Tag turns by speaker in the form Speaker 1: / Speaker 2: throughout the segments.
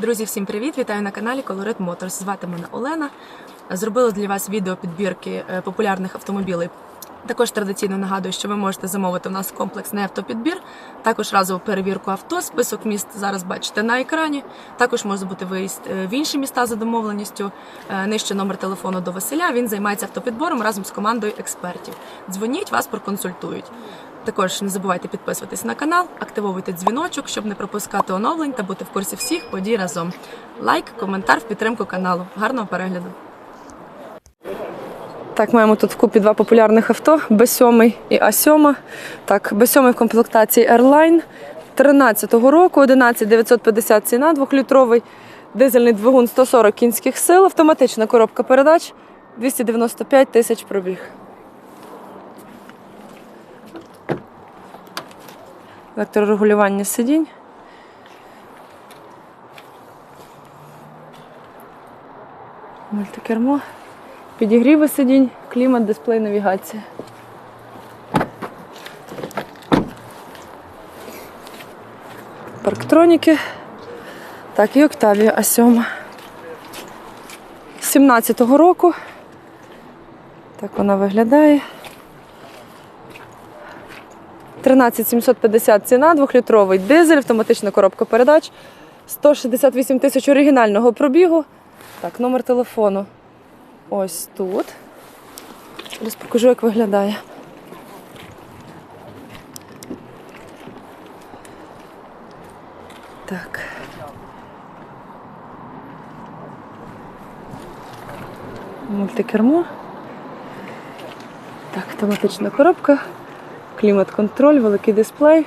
Speaker 1: Друзі, всім привіт! Вітаю на каналі Colorit Motors. Звати мене Олена. Зробила для вас відео підбірки е, популярних автомобілів. Також традиційно нагадую, що ви можете замовити у нас комплексний автопідбір, також разову перевірку авто. Список міст зараз бачите на екрані. Також може бути виїзд е, в інші міста за домовленістю. Е, Нижче номер телефону до Василя. Він займається автопідбором разом з командою експертів. Дзвоніть, вас проконсультують. Також не забувайте підписуватись на канал, активовуйте дзвіночок, щоб не пропускати оновлень та бути в курсі всіх подій разом. Лайк, коментар в підтримку каналу. Гарного перегляду! Так, маємо тут вкупі два популярних авто: Б7 і А7. Так, Б7 в комплектації Airline 13-го року, 11950 ціна, двохлітровий дизельний двигун 140 кінських сил, автоматична коробка передач, 295 тисяч пробіг. Електрорегулювання сидінь. Мультикермо. Підігріви сидінь, клімат, дисплей, навігація. Парктроніки. Так, і Октавія А7. 17-го року. Так вона виглядає. 13750 ціна, двохлітровий дизель, автоматична коробка передач, 168 тисяч оригінального пробігу. Так, номер телефону ось тут. Зараз покажу, як виглядає. Так. Мультикермо. Так, автоматична коробка, клімат-контроль, великий дисплей.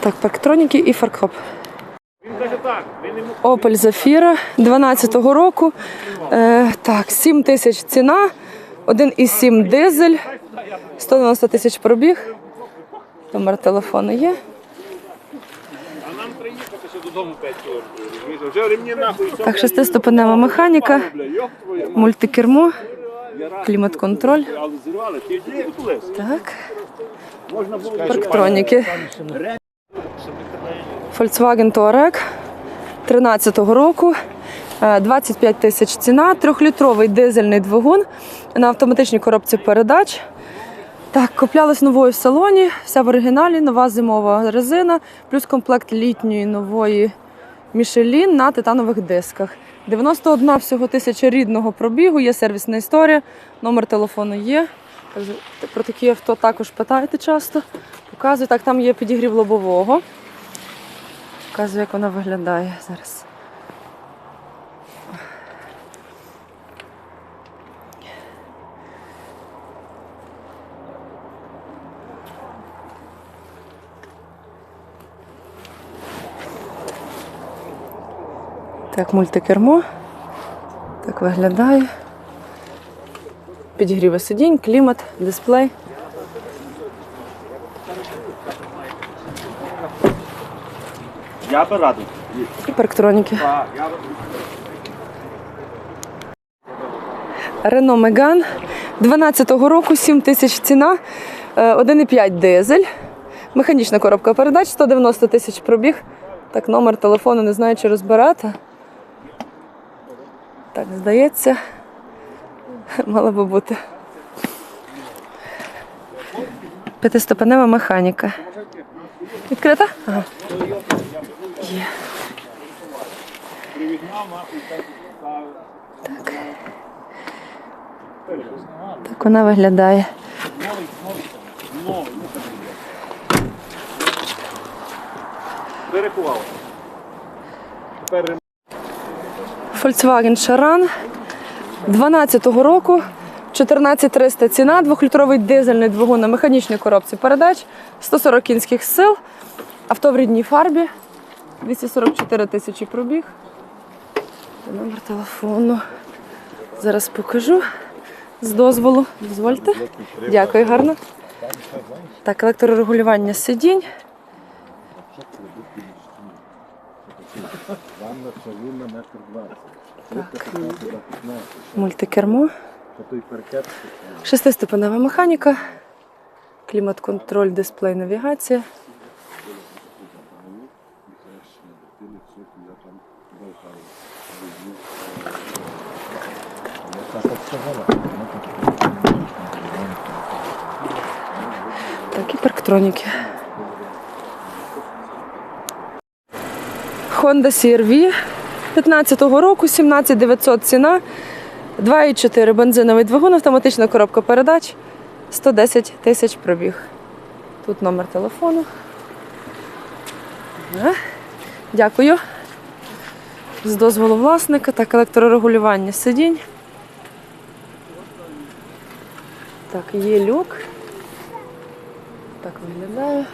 Speaker 1: Так, парктроніки і фаркоп. Opel Zafira 12-го року. Е, так, 7 тисяч ціна, 1,7 дизель, 190 тисяч пробіг. Номер телефону є.
Speaker 2: А нам приїхати ще додому 5 кілометрів. Вже ремні нахуй.
Speaker 1: Так, шестиступенева механіка, мультикермо, клімат-контроль. Так, парктроніки. Volkswagen Touareg 13-го року. Е, 25 тисяч ціна, трьохлітровий дизельний двигун на автоматичній коробці передач. Так, куплялась новою в салоні, вся в оригіналі, нова зимова резина, плюс комплект літньої нової Michelin на титанових дисках. 91 всього тисяча рідного пробігу, є сервісна історія, номер телефону є. Про такі авто також питаєте часто. Показую, так, там є підігрів лобового. Показую, як вона виглядає зараз. Так, мультикермо. Так виглядає. Підігріви сидінь, клімат, дисплей.
Speaker 2: Я би радий.
Speaker 1: І парктроніки. Рено Меган 12-го року, 7 тисяч ціна, е, 1,5 дизель, механічна коробка передач, 190 тисяч пробіг. Так, номер телефону не знаю, чи розбирати. Так, здається, мала би бути. П'ятиступенева механіка. Відкрита? Ага. Є. Так вона виглядає.
Speaker 2: перекував. Тепер.
Speaker 1: Volkswagen Charan 12-го року. 14300 ціна, двохлітровий дизельний двигун на механічній коробці передач, 140 кінських сил, авто в рідній фарбі, 244 тисячі пробіг. Номер телефону. Зараз покажу з дозволу. Дозвольте. Дякую, гарно. Так, електрорегулювання сидінь. Мультикермо. Шестиступенева механіка. Клімат-контроль, дисплей, навігація. Так, і парктроніки. Honda CR-V 15-го року, 17900 ціна, 2,4 бензиновий двигун, автоматична коробка передач, 110 тисяч пробіг. Тут номер телефону. Е, Дякую. З дозволу власника, так, електрорегулювання сидінь. Так, є люк. Так виглядає.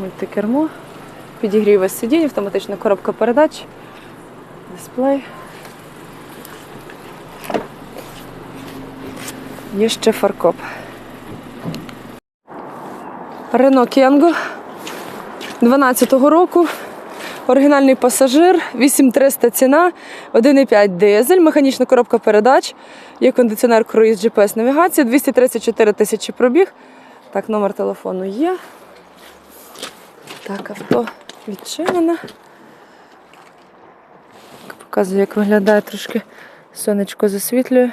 Speaker 1: Мультикермо. Підігріве сидінь, автоматична коробка передач. Дисплей. Є ще фаркоп. Рено Кенго 12-го року. Оригінальний пасажир, 8300 ціна, 1,5 дизель, механічна коробка передач, є кондиціонер круїз GPS навігація, 234 тисячі пробіг. Так, номер телефону є. Так, авто відчинене. Так, Показую, як виглядає трошки сонечко засвітлює.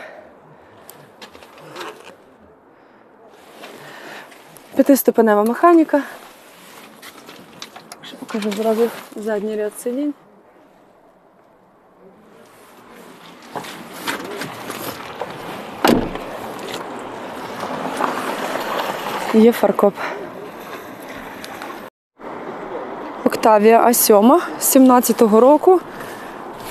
Speaker 1: П'ятиступенева механіка. Ще покажу зразу задній ряд сидінь. Є фаркоп. Октавія А7 17-го року.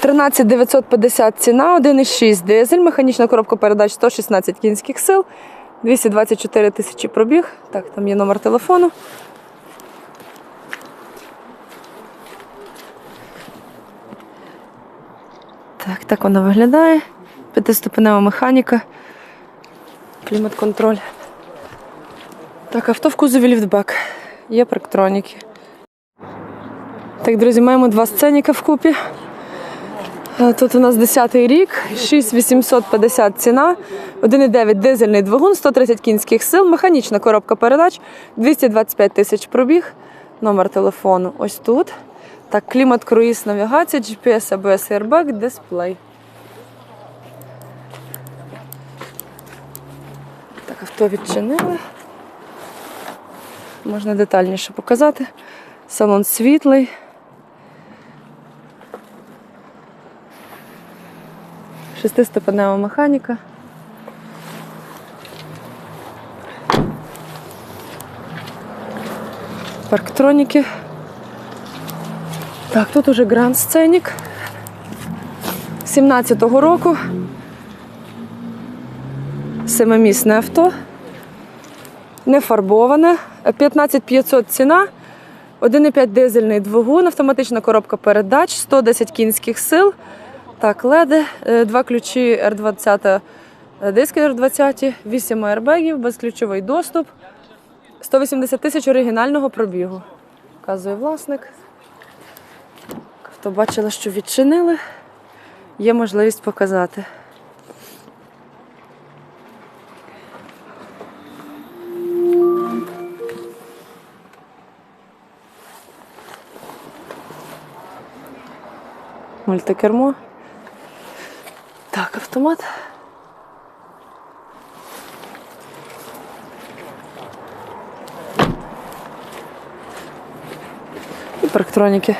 Speaker 1: 13 950 ціна, 1,6 дизель, механічна коробка передач 116 кінських сил, 224 тисячі пробіг. Так, там є номер телефону. Так, так вона виглядає. П'ятиступенева механіка. Клімат-контроль. Так, авто в кузові ліфтбек. Є парктроніки. Так, друзі, маємо два сценіка вкупі. Е, Тут у нас 10-й рік, 6850 ціна, 1,9 дизельний двигун, 130 кінських сил, механічна коробка передач, 225 тисяч пробіг, номер телефону ось тут. Так, клімат, круїз, навігація, GPS, ABS, airbag, дисплей. Так, авто відчинили. Можна детальніше показати. Салон світлий. Шестиступенева механіка. Парктроніки. Так, тут уже гранд сценік 17-го року. Семимісне авто. Не фарбоване. 15500 ціна. 1,5 дизельний двигун, автоматична коробка передач, 110 кінських сил. Так, леди, е, два ключі R20, е, диски R20, 8 аербегів, безключовий доступ. 180 тисяч оригінального пробігу. Вказує власник. Хто бачила, що відчинили, є можливість показати. Мультикермо. Автомат. І парктроніки.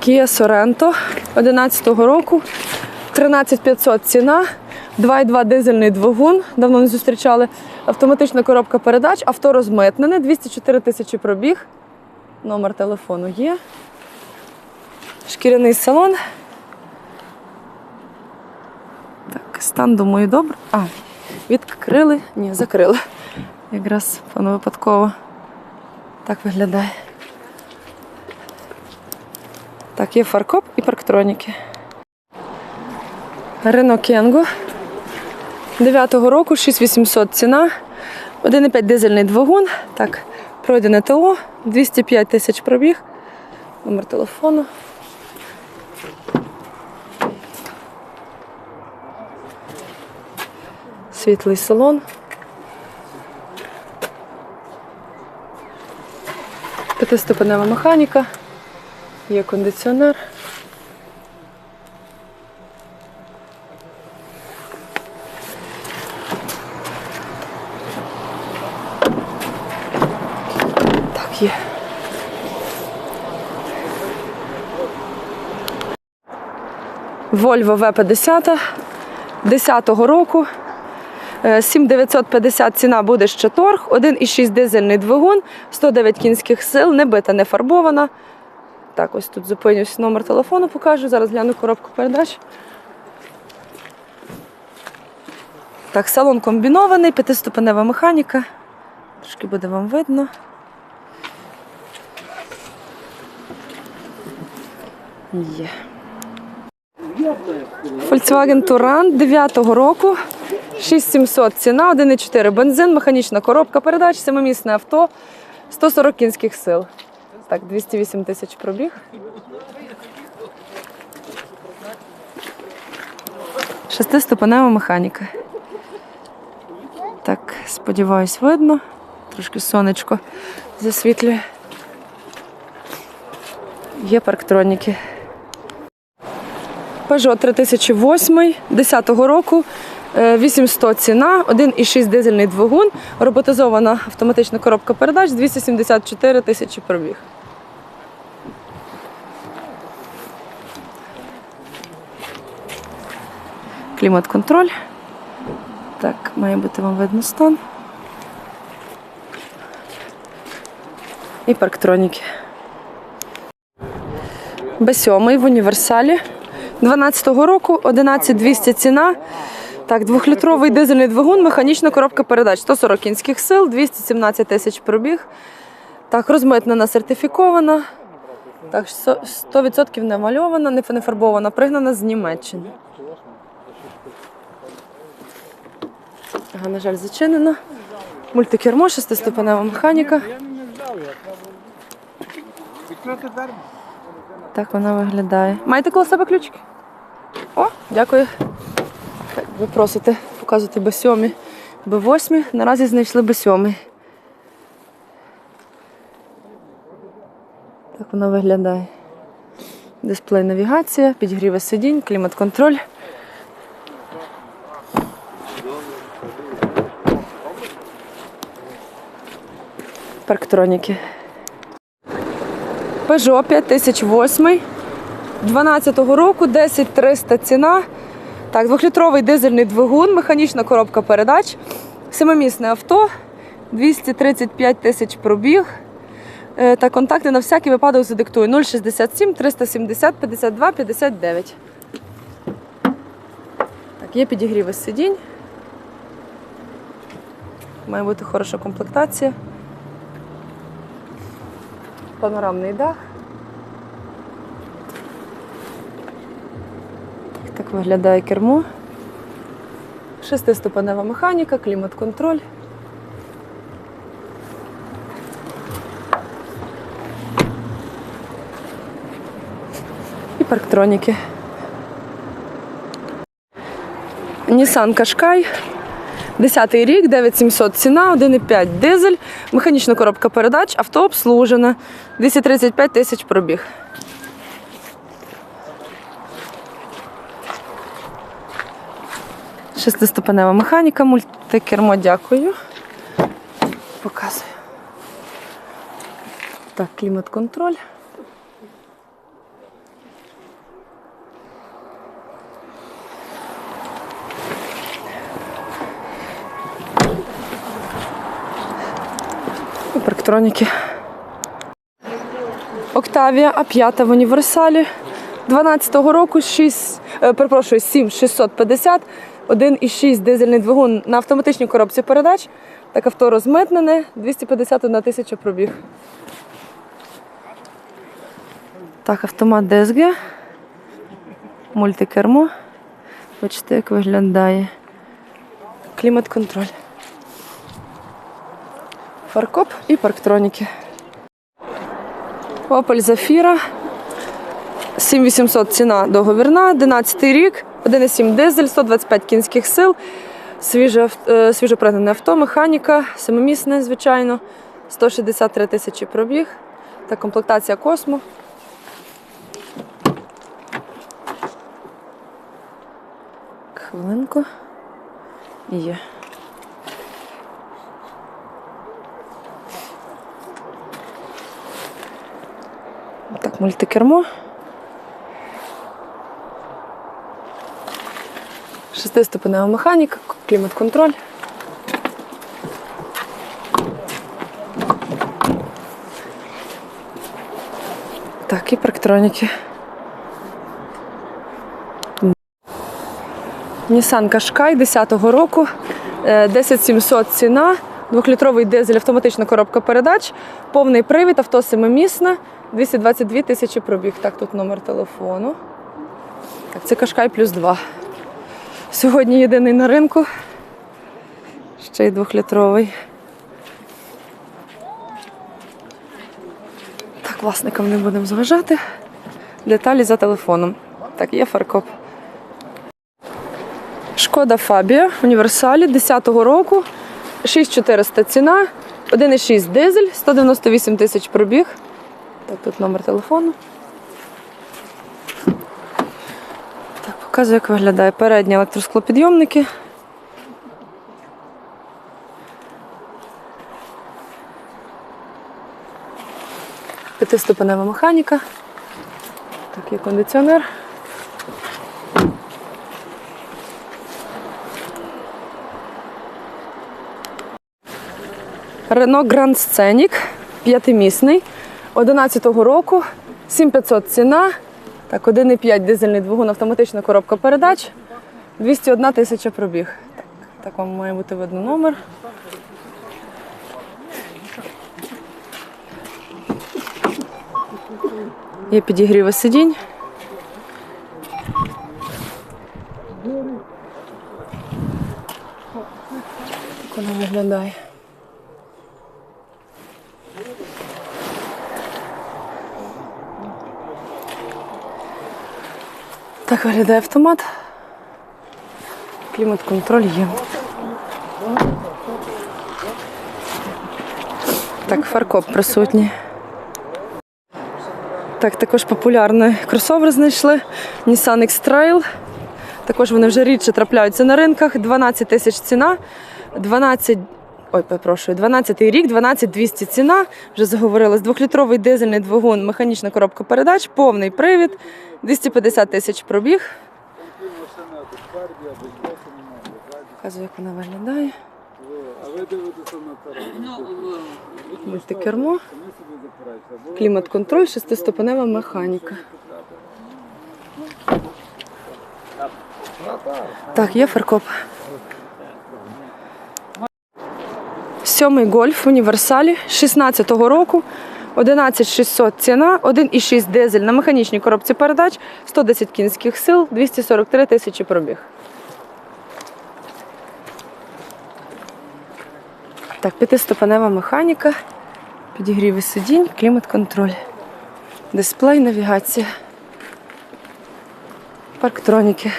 Speaker 1: Kia Sorento 11-го року. 13500 ціна. 2,2 дизельний двигун. Давно не зустрічали. Автоматична коробка передач, авто розмитнене, 204 тисячі пробіг. Номер телефону є. Шкіряний салон. Так, стан, думаю, добре. А, відкрили? Ні, закрили. Якраз воно випадково так виглядає. Так, є фаркоп і парктроніки. Рено Кенго. 9-го року, 6800 ціна. 1,5 дизельний двигун. Так, пройдене ТО, 205 тисяч пробіг. Номер телефону. Світлий салон. П'ятиступенева механіка. Є кондиціонер. Так, є. Volvo V50 10-го року. Е, 7950 ціна буде ще торг, 1,6 дизельний двигун, 109 кінських сил, не бита, не фарбована. Так, ось тут зупинюсь, номер телефону покажу. Зараз гляну коробку передач. Так, салон комбінований, п'ятиступенева механіка. Трошки буде вам видно. Є. Volkswagen Touran 9-го року. 6700 ціна, 1,4 бензин, механічна коробка передач, семимісне авто, 140 кінських сил. Так, 208 тисяч пробіг. Шестиступенева механіка. Так, сподіваюсь, видно. Трошки сонечко засвітлює. Є парктроніки. Peugeot 3008 10-го року. Е, 800 ціна, 1,6 дизельний двигун, роботизована автоматична коробка передач, 274 тисячі пробіг. Клімат-контроль. Так, має бути вам видно стан. І парктроніки. Б7 в універсалі. 12-го року 11200 ціна. Так, двохлітровий дизельний двигун, механічна коробка передач, 140 кінських сил, 217 тисяч пробіг. Так, розмитнена, сертифікована. Так, 100% не мальована, не фарбована, пригнана з Німеччини. Ага, на жаль, зачинена. Мультикермо, шестиступенева механіка. Так вона виглядає. Маєте коло себе ключики? О, дякую. Ви просите показувати Б7, Б8. Наразі знайшли Б7. Так вона виглядає. Дисплей навігація, підігріви сидінь, клімат-контроль. Парктроніки. Peugeot 5008 12-го року, 10300 ціна. Так, двохлітровий дизельний двигун, механічна коробка передач, семимісне авто, 235 тисяч пробіг. Е, Та контакти на всякий випадок задиктую 067 370 52 59. Так, є підігріви сидінь. Має бути хороша комплектація. Панорамний дах. Так виглядає кермо. Шестиступенева механіка, клімат-контроль. І парктроніки. Nissan Qashqai. 10-й рік, 9700 ціна, 1,5 дизель, механічна коробка передач, авто обслужене, 235 тисяч пробіг. Шестиступенева механіка, мультикермо, дякую. Показую. Так, клімат-контроль. Парктроніки. Октавія А5 в універсалі. 12-го року 6, е, перепрошую, 7650, 1,6 дизельний двигун на автоматичній коробці передач. Так авто розмитнене, 251 тисяча пробіг. Так, автомат DSG. Мультикермо. Бачите, як виглядає. Клімат-контроль. Фаркоп і парктроніки. Opel Zafira. 7800 ціна договірна, 11 рік, 1,7 дизель, 125 кінських сил. Свіже, е, авто, механіка, семимісне, звичайно. 163 тисячі пробіг. Та комплектація космо. Хвилинку. Є. Так, мультикермо. Шестиступенева механіка, клімат-контроль. Так, і парктроніки. Nissan Qashqai 10-го року, е, 10700 ціна, двохлітровий дизель, автоматична коробка передач, повний привід, авто семимісне, 222 тисячі пробіг. Так, тут номер телефону. Так, це Qashqai плюс 2. Сьогодні єдиний на ринку. Ще й двохлітровий. Так, власникам не будемо заважати. Деталі за телефоном. Так, є фаркоп. Шкода Фабія універсалі 10-го року. 6400 ціна, 1,6 дизель, 198 тисяч пробіг. Так, тут номер телефону. Показую, як виглядає. Передні електросклопідйомники. П'ятиступенева механіка. Так, є кондиціонер. Рено Гранд Сценік, п'ятимісний, 11-го року, 7500 ціна. Так, 1,5 дизельний двигун, автоматична коробка передач, 201 тисяча пробіг. Так, так вам має бути видно номер. Є підігріви сидінь. Вона виглядає. Так виглядає автомат. Клімат-контроль є. Так, фаркоп присутній. Так, також популярний кросовер знайшли. Nissan X-Trail. Також вони вже рідше трапляються на ринках. 12 тисяч ціна. 12, ой, перепрошую, 12 рік, 12 200 ціна. Вже заговорили. Двохлітровий дизельний двигун, механічна коробка передач, повний привід, 250 тисяч пробіг. Показую, як вона виглядає.
Speaker 3: А ви дивитеся на?
Speaker 1: Мультикермо, клімат-контроль, шестиступенева механіка. Так, є фаркоп. Сьомий гольф в універсалі 16-го року. 11600 ціна, 1,6 дизель на механічній коробці передач, 110 кінських сил, 243 тисячі пробіг. Так, п'ятиступенева механіка, підігріви сидінь, клімат-контроль, дисплей, навігація, парктроніки.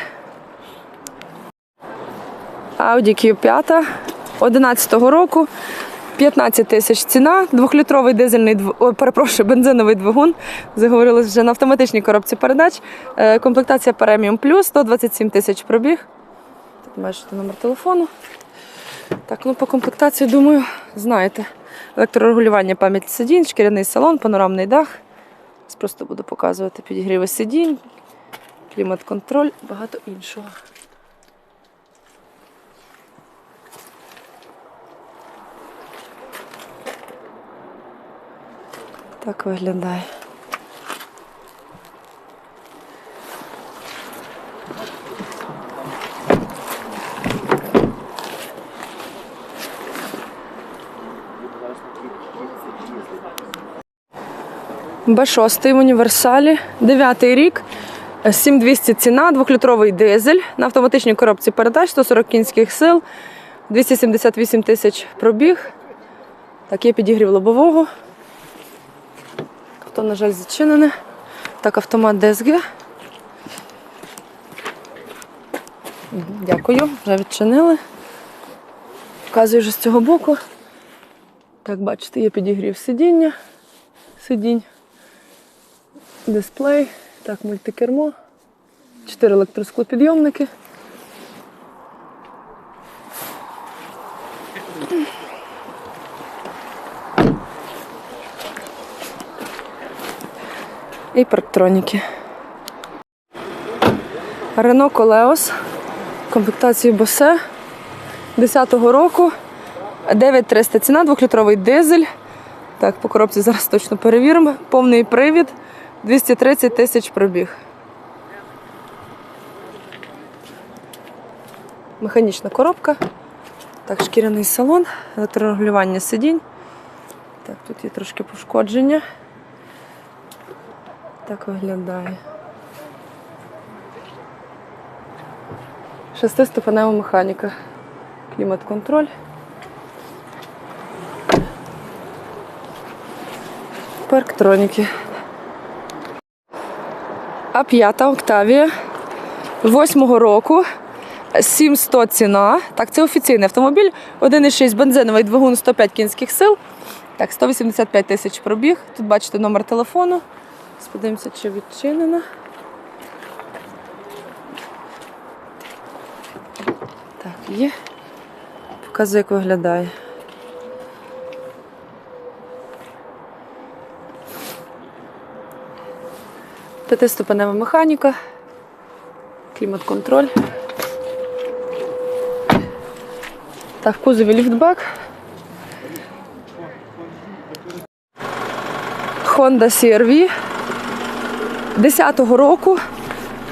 Speaker 1: Audi Q5 11-го року, 15 тисяч ціна, двохлітровий дизельний. Ой, перепрошую, бензиновий двигун. Заговорились вже на автоматичній коробці передач. Е, Комплектація Premium Plus, 127 тисяч пробіг. Тут бачите номер телефону. Так, ну по комплектації, думаю, знаєте. Електрорегулювання пам'ять сидінь, шкіряний салон, панорамний дах. Зараз Просто буду показувати підігріви сидінь, клімат-контроль, багато іншого. Так виглядає. Б6 в універсалі, 9 рік, 7200 ціна, двохлітровий дизель на автоматичній коробці передач, 140 кінських сил, 278 тисяч пробіг. Так, є підігрів лобового. Авто, на жаль, зачинене. Так, автомат. Мгм, Дякую, вже відчинили. Показую вже з цього боку. Так, бачите, є підігрів сидіння, сидінь, дисплей, так, мультикермо, чотири електросклопідйомники. І парктроніки. Рено Колеос, комплектації Босе 10-го року. 9300 ціна, двохлітровий дизель. Так, по коробці зараз точно перевіримо. Повний привід, 230 тисяч пробіг. Механічна коробка. Так, шкіряний салон, електрорегулювання сидінь. Так, тут є трошки пошкодження. Так виглядає. Шестиступенева механіка. Клімат-контроль. Парктроніки. А п'ята Октавія. Восьмого року. 700 ціна. Так, це офіційний автомобіль. 1,6 бензиновий двигун 105 кінських сил. Так, 185 тисяч пробіг. Тут бачите номер телефону. Сподивимося, чи відчинено. Так, є. Показую, як виглядає. П'ятиступенева механіка, клімат-контроль. Так, в кузові ліфтбек. Honda CR-V 10-го року.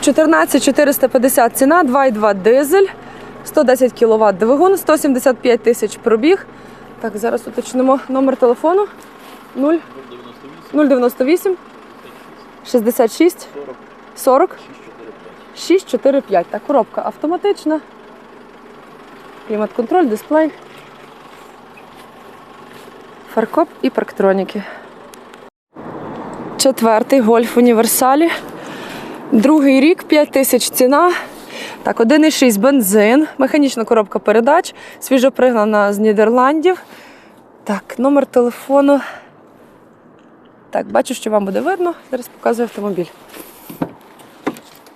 Speaker 1: 14450 ціна, 2,2 дизель, 110 кВт двигун, 175 тисяч пробіг. Так, зараз уточнимо номер телефону 0 098 66 40 645. Так, коробка автоматична. Клімат-контроль, дисплей. Фаркоп і парктроніки. Четвертий гольф універсалі. Другий рік, 5 тисяч ціна. Так, 1,6 бензин, механічна коробка передач, свіжо пригнана з Нідерландів. Так, номер телефону. Так, бачу, що вам буде видно. Зараз показую автомобіль.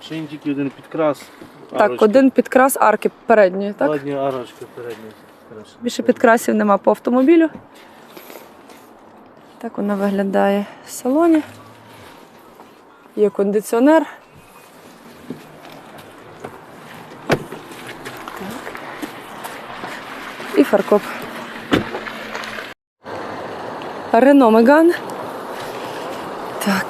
Speaker 2: Ще тільки один підкрас.
Speaker 1: Так, один підкрас арки передньої, так?
Speaker 2: Ладні арочки передні.
Speaker 1: Більше підкрасів нема по автомобілю. Так вона виглядає в салоні. Є кондиціонер. І фаркоп. Рено Меган. Так.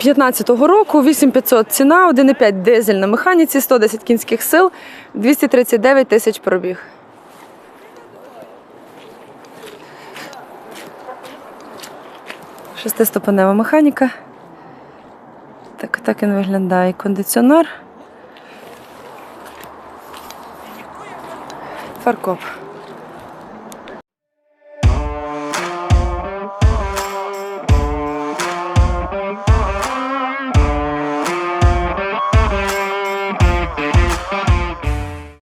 Speaker 1: 15-го року 8500 ціна, 1,5 дизель на механіці, 110 кінських сил, 239 тисяч пробіг. Шестиступенева механіка. Так, він виглядає. Кондиціонер. Фаркоп.